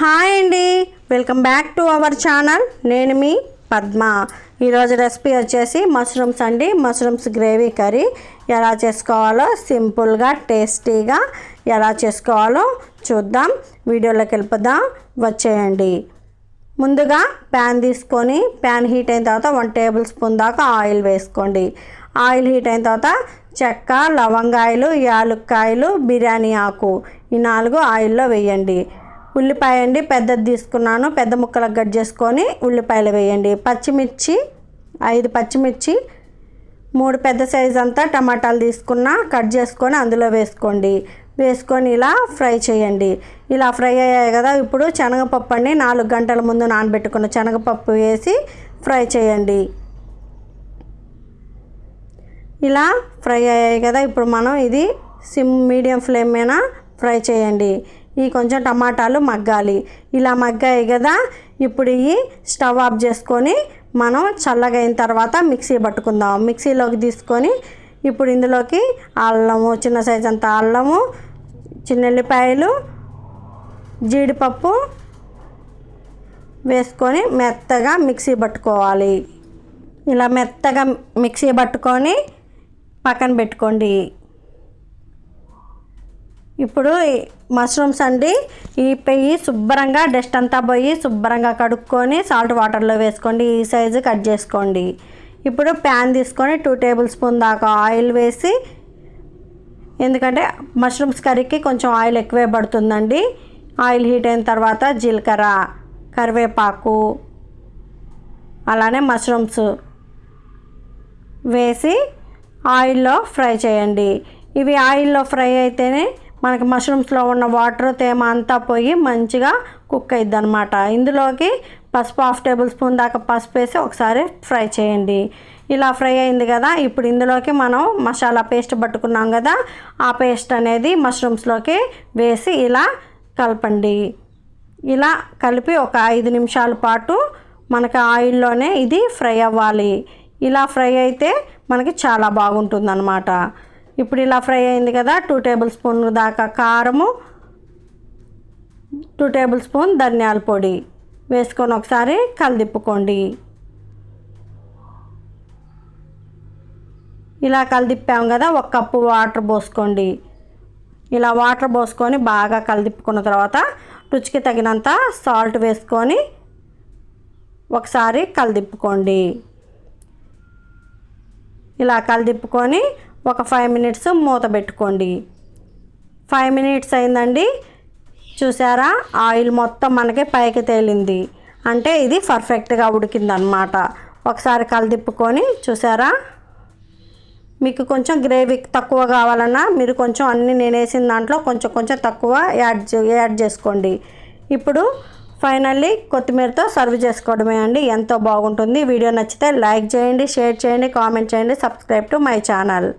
Hi అండి. Welcome back to our channel. నేను మీ పద్మ. ఈరోజు రెసిపీ వచ్చేసి మష్రూమ్స్ అండి మష్రూమ్స్ గ్రేవీ కర్రీ. ఎలా చేసుకోవాలో సింపుల్గా టేస్టీగా ఎలా చేసుకోవాలో చూద్దాం. వీడియోలోకి వెళ్ళిపోదాం. వచ్చేయండి. ముందుగా ప్యాన్ తీసుకొని ప్యాన్ హీట్ అయిన తర్వాత వన్ టేబుల్ స్పూన్ దాకా ఆయిల్ వేసుకోండి. ఆయిల్ హీట్ అయిన తర్వాత చెక్క లవంగాయలు యాలుక్కాయలు బిర్యానీ ఆకు ఈ నాలుగు ఆయిల్లో వేయండి. ఉల్లిపాయ అండి పెద్దది తీసుకున్నాను పెద్ద ముక్కలకు కట్ చేసుకొని ఉల్లిపాయలు వేయండి. పచ్చిమిర్చి ఐదు పచ్చిమిర్చి మూడు పెద్ద సైజ్ అంతా టమాటాలు తీసుకున్న కట్ చేసుకొని అందులో వేసుకోండి. వేసుకొని ఇలా ఫ్రై చేయండి. ఇలా ఫ్రై అయ్యాయి కదా ఇప్పుడు శనగపప్పు అండి నాలుగు గంటల ముందు నానబెట్టుకున్న శనగపప్పు వేసి ఫ్రై చేయండి. ఇలా ఫ్రై అయ్యాయి కదా ఇప్పుడు మనం ఇది సిమ్ మీడియం ఫ్లేమ్ మీద ఫ్రై చేయండి. ఈ కొంచెం టమాటాలు మగ్గాలి. ఇలా మగ్గాయి కదా ఇప్పుడు ఇవి స్టవ్ ఆఫ్ చేసుకొని మనం చల్లగైన తర్వాత మిక్సీ పట్టుకుందాం. మిక్సీలోకి తీసుకొని ఇప్పుడు ఇందులోకి అల్లము చిన్న సైజ్ అంత అల్లము చిన్నెల్లిపాయలు జీడిపప్పు వేసుకొని మెత్తగా మిక్సీ పట్టుకోవాలి. ఇలా మెత్తగా మిక్సీ పట్టుకొని పక్కన పెట్టుకోండి. ఇప్పుడు మష్రూమ్స్ అండి. ఈ పెయ్యి శుభ్రంగా డస్ట్ అంతా పోయి శుభ్రంగా కడుక్కొని సాల్ట్ వాటర్లో వేసుకోండి. ఈ సైజు కట్ చేసుకోండి. ఇప్పుడు ప్యాన్ తీసుకొని టూ టేబుల్ స్పూన్ దాకా ఆయిల్ వేసి ఎందుకంటే మష్రూమ్స్ కర్రీకి కొంచెం ఆయిల్ ఎక్కువే పడుతుందండి. ఆయిల్ హీట్ అయిన తర్వాత జీలకర్ర కరివేపాకు అలానే మష్రూమ్స్ వేసి ఆయిల్లో ఫ్రై చేయండి. ఇవి ఆయిల్లో ఫ్రై అయితేనే మనకి మష్రూమ్స్లో ఉన్న వాటర్ తేమ అంతా పోయి మంచిగా కుక్ అయిద్ది అనమాట ఇందులోకి పసుపు హాఫ్ టేబుల్ స్పూన్ దాకా పసుపు వేసి ఒకసారి ఫ్రై చేయండి. ఇలా ఫ్రై అయింది కదా ఇప్పుడు ఇందులోకి మనం మసాలా పేస్ట్ పట్టుకున్నాం కదా ఆ పేస్ట్ అనేది మష్రూమ్స్లోకి వేసి ఇలా కలపండి. ఇలా కలిపి ఒక ఐదు నిమిషాల పాటు మనకి ఆయిల్లోనే ఇది ఫ్రై అవ్వాలి. ఇలా ఫ్రై అయితే మనకి చాలా బాగుంటుంది అనమాట ఇప్పుడు ఇలా ఫ్రై అయింది కదా టూ టేబుల్ స్పూన్ దాకా కారము టూ టేబుల్ స్పూన్ ధనియాల పొడి వేసుకొని ఒకసారి కలిదిప్పుకోండి. ఇలా కలిదిప్పాము కదా ఒక కప్పు వాటర్ పోసుకోండి. ఇలా వాటర్ పోసుకొని బాగా కలిదిప్పుకున్న తర్వాత రుచికి తగినంత సాల్ట్ వేసుకొని ఒకసారి కలిదిప్పుకోండి. ఇలా కలిదిప్పుకొని ఒక ఫైవ్ మినిట్స్ మూత పెట్టుకోండి. ఫైవ్ మినిట్స్ అయిందండి. చూసారా? ఆయిల్ మొత్తం మనకి పైకి తేలింది. అంటే ఇది పర్ఫెక్ట్గా ఉడికిందనమాట ఒకసారి కలదిప్పుకొని చూసారా? మీకు కొంచెం గ్రేవీ తక్కువ కావాలన్నా మీరు కొంచెం అన్నీ నేను వేసిన దాంట్లో కొంచెం కొంచెం తక్కువ యాడ్ యాడ్ చేసుకోండి. ఇప్పుడు ఫైనల్లీ కొత్తిమీరతో సర్వ్ చేసుకోవడమే అండి. ఎంతో బాగుంటుంది. వీడియో నచ్చితే లైక్ చేయండి షేర్ చేయండి కామెంట్ చేయండి సబ్స్క్రైబ్ టు మై ఛానల్